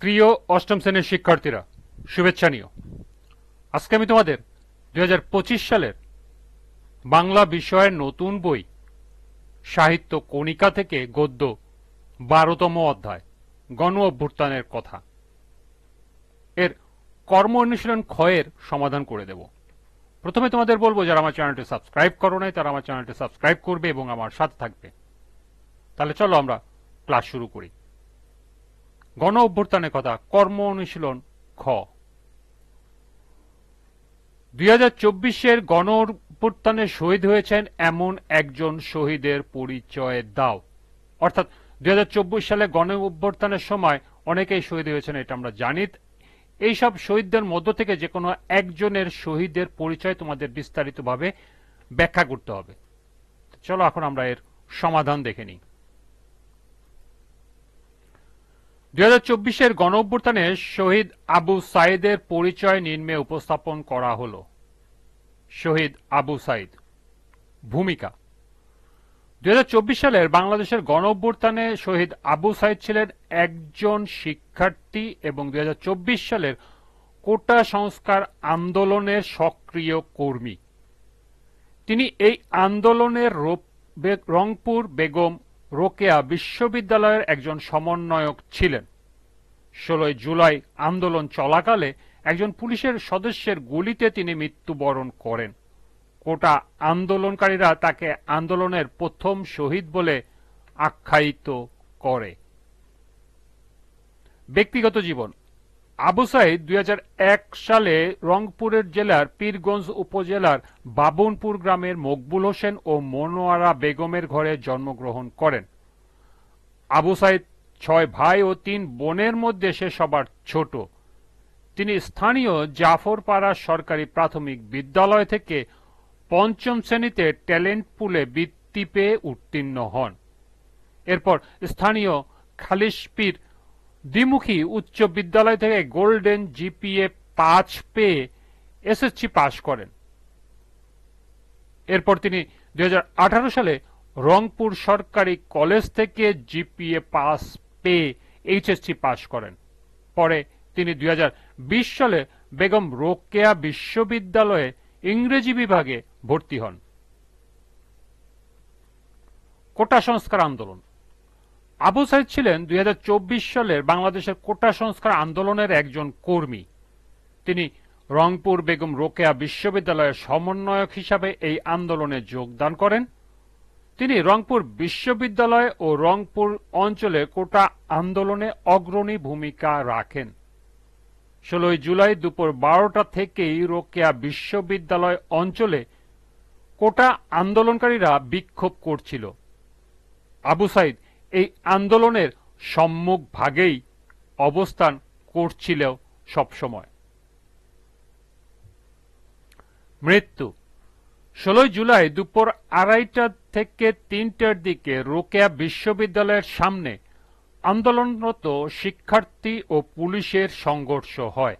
প্রিয় অষ্টম শ্রেণির শিক্ষার্থীরা, শুভেচ্ছা নিও। আজকে আমি তোমাদের দু হাজার পঁচিশ সালের বাংলা বিষয়ের নতুন বই, সাহিত্য কণিকা থেকে গদ্য বারোতম অধ্যায়, গণ অভ্যুত্থানের কথা, এর কর্ম অনুশীলন ক্ষয়ের সমাধান করে দেব। প্রথমে তোমাদের বলব, যারা আমার চ্যানেলটি সাবস্ক্রাইব করো নাই, তারা আমার চ্যানেলটি সাবস্ক্রাইব করবে এবং আমার সাথে থাকবে। তাহলে চলো আমরা ক্লাস শুরু করি। গণ অভ্যুত্থানের কথা, কর্ম অনুশীলন, খ। দুই হাজার চব্বিশের গণ অভ্যুত্থানে শহীদ হয়েছেন এমন একজন শহীদের পরিচয় দাও। অর্থাৎ দুই হাজার চব্বিশ সালে গণ অভ্যুত্থানের সময় অনেকেই শহীদ হয়েছেন, এটা আমরা জানি। এইসব শহীদদের মধ্য থেকে যে কোনো একজনের শহীদের পরিচয় তোমাদের বিস্তারিতভাবে ব্যাখ্যা করতে হবে। চলো এখন আমরা এর সমাধান দেখে নিই। দুই হাজার গণ অভ্যুত্থানে শহীদ আবু সাইদের পরিচয় নিম্নে উপস্থাপন করা হল। শহীদ আবু সাইদ। ভূমিকা। দুই সালের বাংলাদেশের গণ অভ্যুত্থানে শহীদ আবু সাইদ ছিলেন একজন শিক্ষার্থী এবং দুই হাজার চব্বিশ সালের কোটা সংস্কার আন্দোলনের সক্রিয় কর্মী। তিনি এই আন্দোলনের রংপুর বেগম রোকেয়া বিশ্ববিদ্যালয়ের একজন সমন্বয়ক ছিলেন। ষোলোই জুলাই আন্দোলন চলাকালে একজন পুলিশের সদস্যের গুলিতে তিনি মৃত্যুবরণ করেন। কোটা আন্দোলনকারীরা তাকে আন্দোলনের প্রথম শহীদ বলে আখ্যায়িত করে। ব্যক্তিগত জীবন আবু সাইদ দুই সালে রংপুরের জেলার পীরগঞ্জ উপজেলার বাবনপুর গ্রামের মকবুল হোসেন ও মনোয়ারা বেগমের ঘরে জন্মগ্রহণ করেন। আবু সাইদ ছয় ভাই ও তিন বোনের মধ্যে সে সবার ছোট। তিনি স্থানীয় জাফরপাড়া সরকারি প্রাথমিক বিদ্যালয় থেকে পঞ্চম শ্রেণীতে ট্যালেন্ট পুলে বৃত্তি পেয়ে উত্তীর্ণ হন। এরপর স্থানীয় খালিশপির দ্বিমুখী উচ্চ বিদ্যালয় থেকে গোল্ডেন জিপিএ পাঁচ পেয়ে এসএসসি পাশ করেন। এরপর তিনি দুই হাজার আঠারো সালে রংপুর সরকারি কলেজ থেকে জিপিএ পাস পেয়ে এইচএসসি পাশ করেন। পরে তিনি দুই হাজার বিশ সালে বেগম রোকেয়া বিশ্ববিদ্যালয়ে ইংরেজি বিভাগে ভর্তি হন। কোটা সংস্কার আন্দোলন। আবু সাইদ ছিলেন দুই হাজার চব্বিশ সালের বাংলাদেশের কোটা সংস্কার আন্দোলনের একজন কর্মী। তিনি রংপুর বেগম রোকেয়া বিশ্ববিদ্যালয়ের সমন্বয়ক হিসাবে এই আন্দোলনে যোগদান করেন। তিনি রংপুর বিশ্ববিদ্যালয় ও রংপুর অঞ্চলে কোটা আন্দোলনে অগ্রণী ভূমিকা রাখেন। ষোলোই জুলাই দুপুর বারোটা থেকেই রোকেয়া বিশ্ববিদ্যালয় অঞ্চলে কোটা আন্দোলনকারীরা বিক্ষোভ করছিল। আবু সাইদ এই আন্দোলনের সম্মুখ ভাগেই অবস্থান করছিল সবসময়। মৃত্যু। ষোলোই জুলাই দুপুর আড়াইটা থেকে তিনটার দিকে রোকেয়া বিশ্ববিদ্যালয়ের সামনে আন্দোলনরত শিক্ষার্থী ও পুলিশের সংঘর্ষ হয়।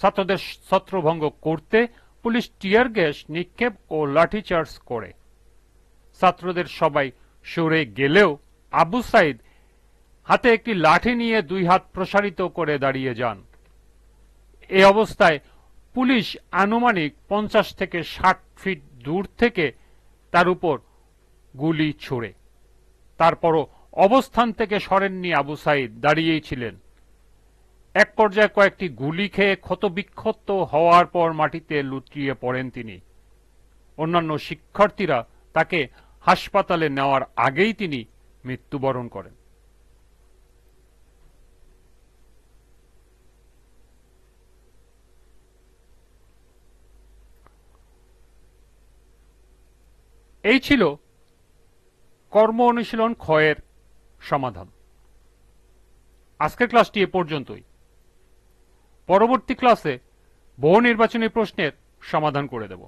ছাত্রদের ছত্রভঙ্গ করতে পুলিশ টিয়ার গ্যাস নিক্ষেপ ও লাঠিচার্জ করে। ছাত্রদের সবাই সরে গেলেও আবু সাইদ হাতে একটি লাঠি নিয়ে দুই হাত প্রসারিত করে দাঁড়িয়ে যান। এ অবস্থায় পুলিশ আনুমানিক পঞ্চাশ থেকে ষাট ফিট দূর থেকে তার উপর গুলি ছোড়ে। তারপরও অবস্থান থেকে সরেননি আবু সাইদ, দাঁড়িয়েই ছিলেন। এক পর্যায়ে কয়েকটি গুলি খেয়ে ক্ষতবিক্ষত হওয়ার পর মাটিতে লুটিয়ে পড়েন তিনি। অন্যান্য শিক্ষার্থীরা তাকে হাসপাতালে নেওয়ার আগেই তিনি মৃত্যুবরণ করেন। এই ছিল কর্ম অনুশীলন ক্ষয়ের সমাধান। আজকের ক্লাসটি এ পর্যন্তই। পরবর্তী ক্লাসে বহু নির্বাচনী প্রশ্নের সমাধান করে দেব।